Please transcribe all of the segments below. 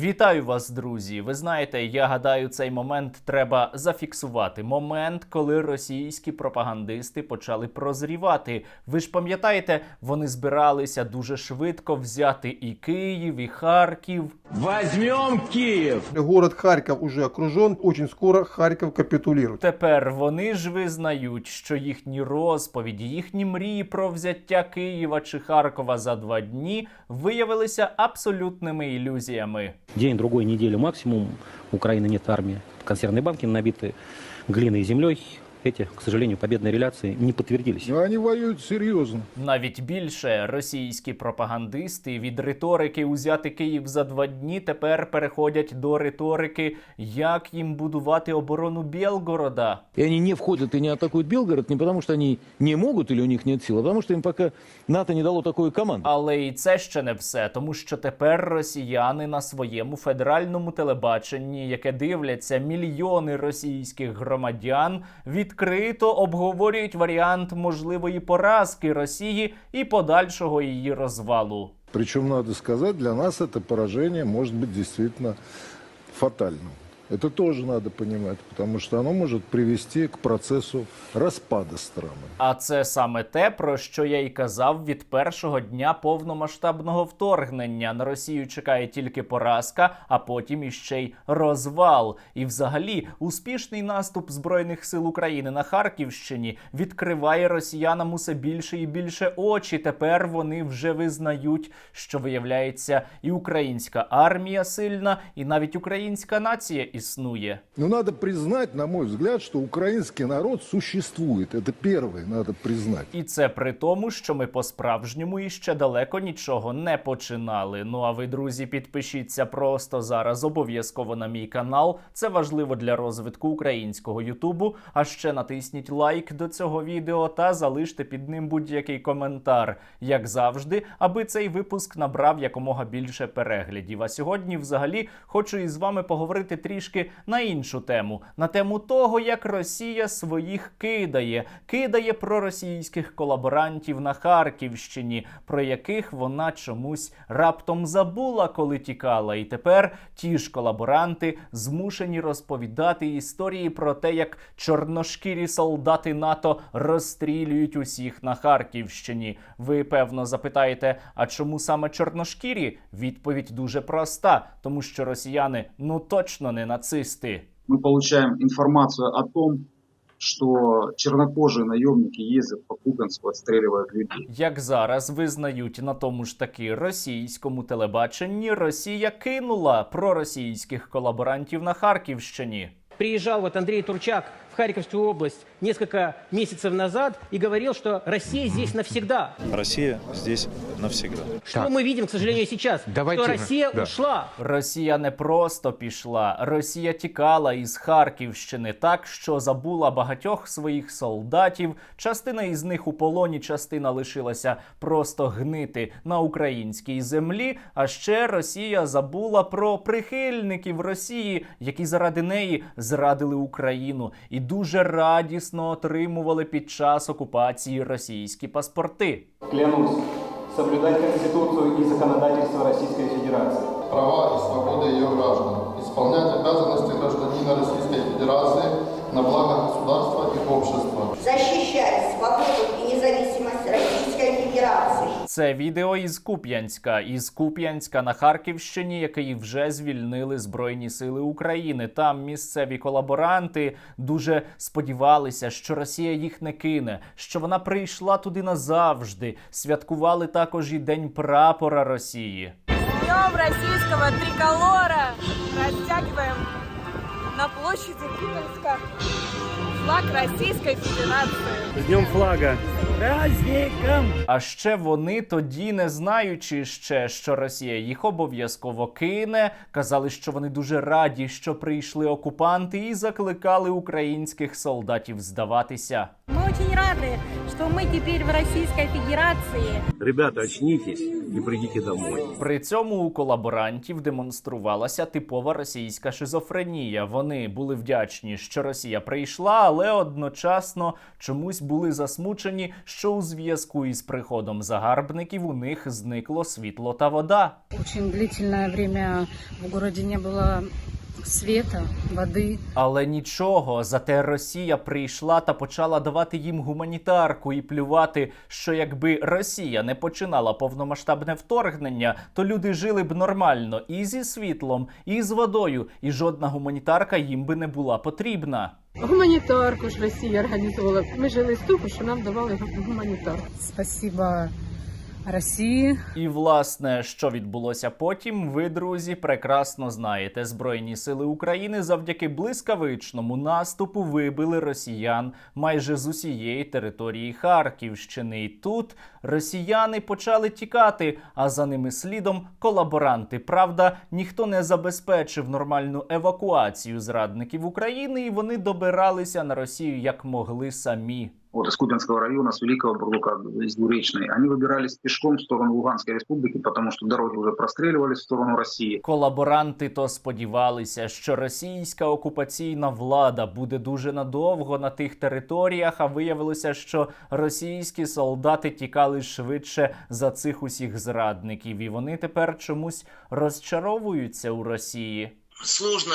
Вітаю вас, друзі. Ви знаєте, я гадаю, цей момент треба зафіксувати. Момент, коли російські пропагандисти почали прозрівати. Ви ж пам'ятаєте, вони збиралися дуже швидко взяти і Київ, і Харків. Возьмем Киев! Город Харьков уже окружен. Очень скоро Харьков капитулирует. Тепер вони ж визнають, що їхні розповіді, їхні мрії про взяття Києва чи Харкова за два дні виявилися абсолютними ілюзіями. День, другой, неделю максимум. У Украины нет армии. Консервные банки набиты глиной и землей. Эти, к сожалению, победные реляции не подтвердились. Но они воюют серьезно. Навіть більше російські пропагандисти від риторики узяти Київ за два дні тепер переходять до риторики, як їм будувати оборону Білгорода. И они не входят и не атакуют Белгород не потому, что они не могут или у них нет сил, а потому, что им пока НАТО не дало такую команду. Але і це ще не все, тому що тепер росіяни на своєму федеральному телебаченні, яке дивляться мільйони російських громадян, відкрито обговорюють варіант можливої поразки Росії і подальшого її розвалу. Причем, надо сказать, для нас это поражение может быть действительно фатальным. Это тоже надо понимать, потому что оно может привести к процессу распада страны. А це саме те, про що я й казав від першого дня повномасштабного вторгнення. На Росію чекає тільки поразка, а потім іще й розвал. І, взагалі, успішний наступ збройних сил України на Харківщині відкриває росіянам усе більше і більше очі. Тепер вони вже визнають, що виявляється, і українська армія сильна, і навіть українська нація існує. Но надо признать, на мой взгляд, что украинский народ существует. Это первое, надо признать. І це при тому, що ми по-справжньому іще далеко нічого не починали. Ну а ви, друзі, підпишіться просто зараз обов'язково на мій канал. Це важливо для розвитку українського Ютубу. А ще натисніть лайк до цього відео та залиште під ним будь-який коментар, як завжди, аби цей випуск набрав якомога більше переглядів. А сьогодні, взагалі, хочу із вами поговорити трішки на іншу тему: на тему того, як Росія своїх кидає, кидає проросійських колаборантів на Харківщині, про яких вона чомусь раптом забула, коли тікала. І тепер ті ж колаборанти змушені розповідати історії про те, як чорношкірі солдати НАТО розстрілюють усіх на Харківщині. Ви певно запитаєте, а чому саме чорношкірі? Відповідь дуже проста, тому що росіяни ну точно не нацисти. мы получаем информацию о том, что чернокожие наемники ездят по Купенску, отстреливают людей. Як зараз визнають на тому ж таки російському телебаченні, Росія кинула проросійських колаборантів на Харківщині. Приїжджав от Андрій Турчак в Харьковскую область несколько месяцев назад и говорил, что Россия здесь навсегда. Россия здесь навсегда. Что мы видим, к сожалению, сейчас? Давайте, что Россия да. ушла. Росія не просто пішла, Росія тікала із Харківщини так, що забула багатьох своїх солдатів. Частина із них у полоні, частина лишилася просто гнити на українській землі. А ще Росія забула про прихильників Росії, які заради неї зрадили Україну і дуже радісно отримували під час окупації російські паспорти. Клянусь соблюдать Конституцию и законодательство Российской Федерации. права и свободы ее граждан, исполнять обязанности гражданина Российской Федерации на благо государства и общества. защищать свободу и независимость Российской Федерации. Це відео із Куп'янська. Із Куп'янська на Харківщині, який вже звільнили Збройні Сили України. Там місцеві колаборанти дуже сподівалися, що Росія їх не кине, що вона прийшла туди назавжди. Святкували також і День прапора Росії. Днем российского триколора растягиваем на площади Купинска флаг Российской Федерации. Днем флага. Праздником! А ще вони тоді, не знаючи ще, що Росія їх обов'язково кине, казали, що вони дуже раді, що прийшли окупанти, і закликали українських солдатів здаватися. Мы очень рады, что мы теперь в Российской Федерации. Ребята, очнитесь и придите домой. При цьому у колаборантів демонструвалася типова російська шизофренія. Вони були вдячні, що Росія прийшла, але одночасно чомусь були засмучені, що у зв'язку із приходом загарбників у них зникло світло та вода. Очень длительное время в городе не было света, воды. Але нічого, зате Росія прийшла та почала давати їм гуманітарку і плювати, що якби Росія не починала повномасштабне вторгнення, то люди жили б нормально і зі світлом, і з водою, і жодна гуманітарка їм би не була потрібна. Гуманитарку ж Росія організувала. Ми жили з того, що нам давали гуманітар. Спасибо России. І власне, що відбулося потім, ви, друзі, прекрасно знаєте. Збройні сили України завдяки блискавичному наступу вибили росіян майже з усієї території Харківщини. І тут росіяни почали тікати, а за ними слідом колаборанти. Правда, ніхто не забезпечив нормальну евакуацію зрадників України, і вони добиралися на Росію як могли самі. Вот из Купинского района, с Великого Бурлука, из Двуречной, они выбирались пешком в сторону Луганской республики, потому что дороги уже простреливались в сторону России. Колаборанти то сподівалися, що російська окупаційна влада буде дуже надовго на тих територіях, а виявилося, що російські солдати тікали швидше за цих усіх зрадників, і вони тепер чомусь розчаровуються у Росії Сложно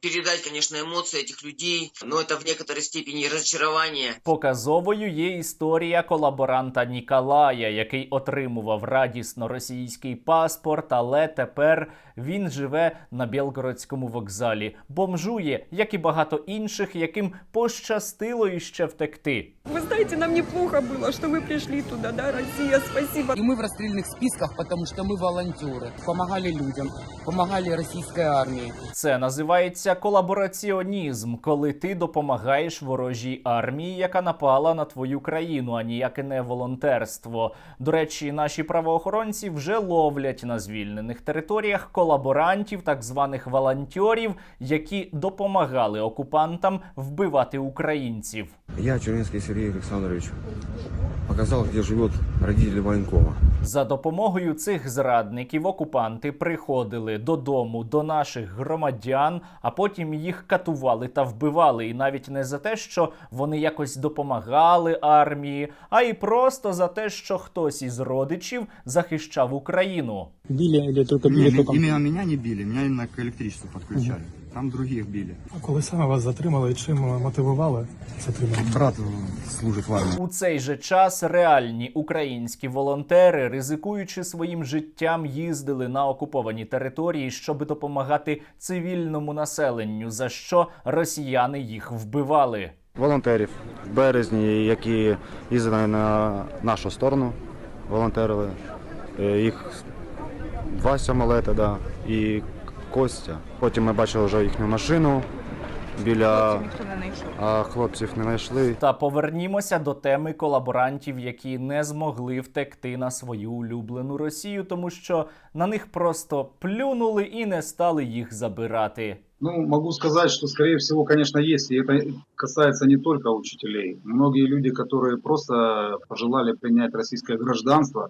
передать, конечно, эмоции этих людей, но это в некоторой степени разочарование. Показовою є історія колаборанта Ніколая, який отримував радісно російський паспорт, але тепер він живе на Білгородському вокзалі, бомжує, як і багато інших, яким пощастило іще втекти. Вы знаете, нам неплохо было, что мы пришли туда, да, Россия, спасибо. И мы в расстрельных списках, потому что мы волонтеры. Помогали людям, помогали российской армии. Це називається колабораціонізм, коли ти допомагаєш ворожій армії, яка напала на твою країну, а ніяке не волонтерство. До речі, наші правоохоронці вже ловлять на звільнених територіях колаборантів, так званих волонтерів, які допомагали окупантам вбивати українців. Я, Чернинский Сергей Александрович, показал, где живет родители военкома. За допомогою цих зрадників окупанти приходили додому до наших громадян, а потім їх катували та вбивали. І навіть не за те, що вони якось допомагали армії, а й просто за те, що хтось із родичів захищав Україну. Били током? Именно меня не били, меня именно к электричеству подключали. Там других били. А коли саме вас затримали і чим мотивували затримання? Брат служит в армии. У цей же час реальні українські волонтери, ризикуючи своїм життям, їздили на окуповані території, щоб допомагати цивільному населенню, за що росіяни їх вбивали. волонтерів в березні, які їздили на нашу сторону, волонтерили. Е, Їх два самолети, да, і Костя. Потім ми бачили вже їхню машину біля а хлопців не знайшли. Та повернімося до теми колаборантів, які не змогли втекти на свою улюблену Росію, тому що на них просто плюнули і не стали їх забирати. Ну, могу сказать, что, скорее всего, конечно, есть. И это касается не только учителей. Многие люди, которые просто пожелали принять российское гражданство,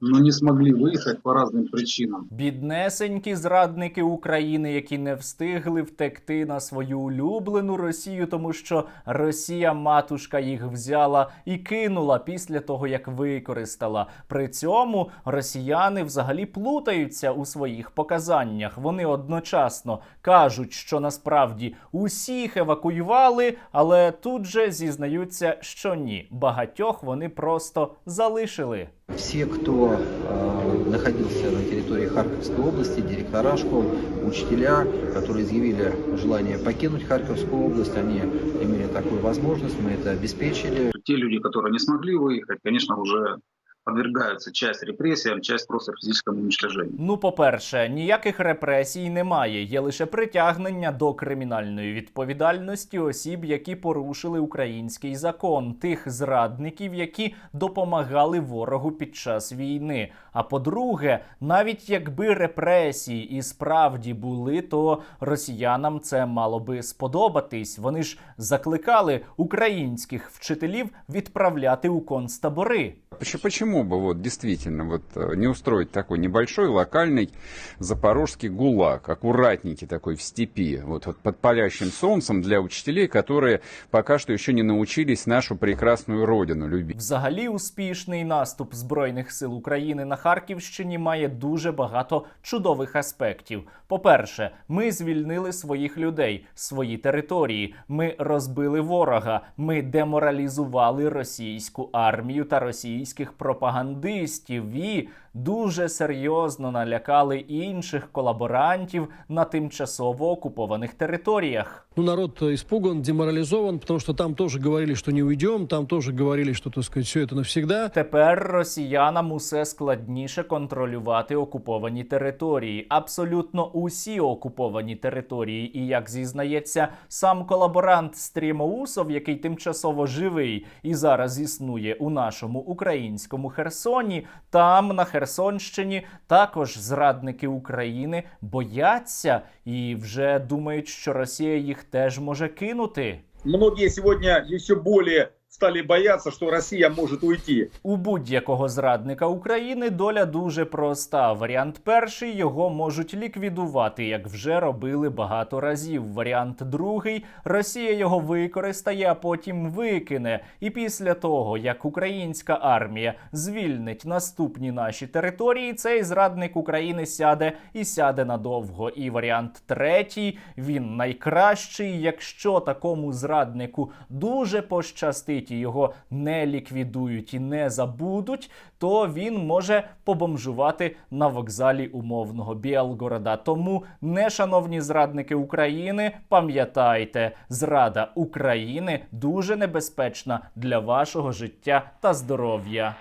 но не смогли выехать по разным причинам. Біднесенькі зрадники України, які не встигли втекти на свою улюблену Росію, тому що Росія матушка їх взяла і кинула після того, як використала. При цьому росіяни взагалі плутаються у своїх показаннях. Вони одночасно кажуть, що насправді усіх евакуювали, але тут же зізнаються, що ні. Багатьох вони просто залишили. Все, кто э, находился на территории Харьковской области, директора школ, учителя, которые изъявили желание покинуть Харьковскую область, они имели такую возможность, мы это обеспечили. Те люди, которые не смогли выехать, конечно, уже подвергаются часть репрессиям, часть просто физическому уничтожению. Ну, по-перше, ніяких репресій немає. Є лише притягнення до кримінальної відповідальності осіб, які порушили український закон, тих зрадників, які допомагали ворогу під час війни. А по-друге, навіть якби репресії і справді були, то росіянам це мало би сподобатись. Вони ж закликали українських вчителів відправляти у концтабори. Почему, почему бы вот действительно вот э, не устроить такой небольшой локальный запорожский гулаг, аккуратненький такой в степи, вот, вот под палящим солнцем для учителей, которые пока что еще не научились нашу прекрасную родину любить. Взагалі, успішний наступ збройних сил України на Харківщині має дуже багато чудових аспектів. По-перше, ми звільнили своїх людей, свої території. Ми розбили ворога. Ми деморалізували російську армію та російських пропагандистів і дуже серйозно налякали інших колаборантів на тимчасово окупованих територіях. Ну, народ испуган, деморализован, потому что там тоже говорили, что не уйдем, там тоже говорили, что, так сказать, все это навсегда. Тепер росіянам усе складніше контролювати окуповані території. Абсолютно усі окуповані території. І як зізнається сам колаборант Стрімоусов, який тимчасово живий і зараз існує у нашому українському Херсоні, там на Херсонщині також зрадники України бояться і вже думають, що Росія їх теж може кинути. Многие сегодня еще более стали бояться, что Россия может уйти. У будь-якого зрадника України доля дуже проста. Варіант перший його можуть ліквідувати, як вже робили багато разів. Варіант другий Росія його використає, а потім викине. І після того, як українська армія звільнить наступні наші території, цей зрадник України сяде і сяде надовго. І варіант третій він найкращий, якщо такому зраднику дуже пощастить і його не ліквідують і не забудуть, то він може побомжувати на вокзалі умовного Білгорода. Тому, не шановні зрадники України, пам'ятайте, зрада України дуже небезпечна для вашого життя та здоров'я.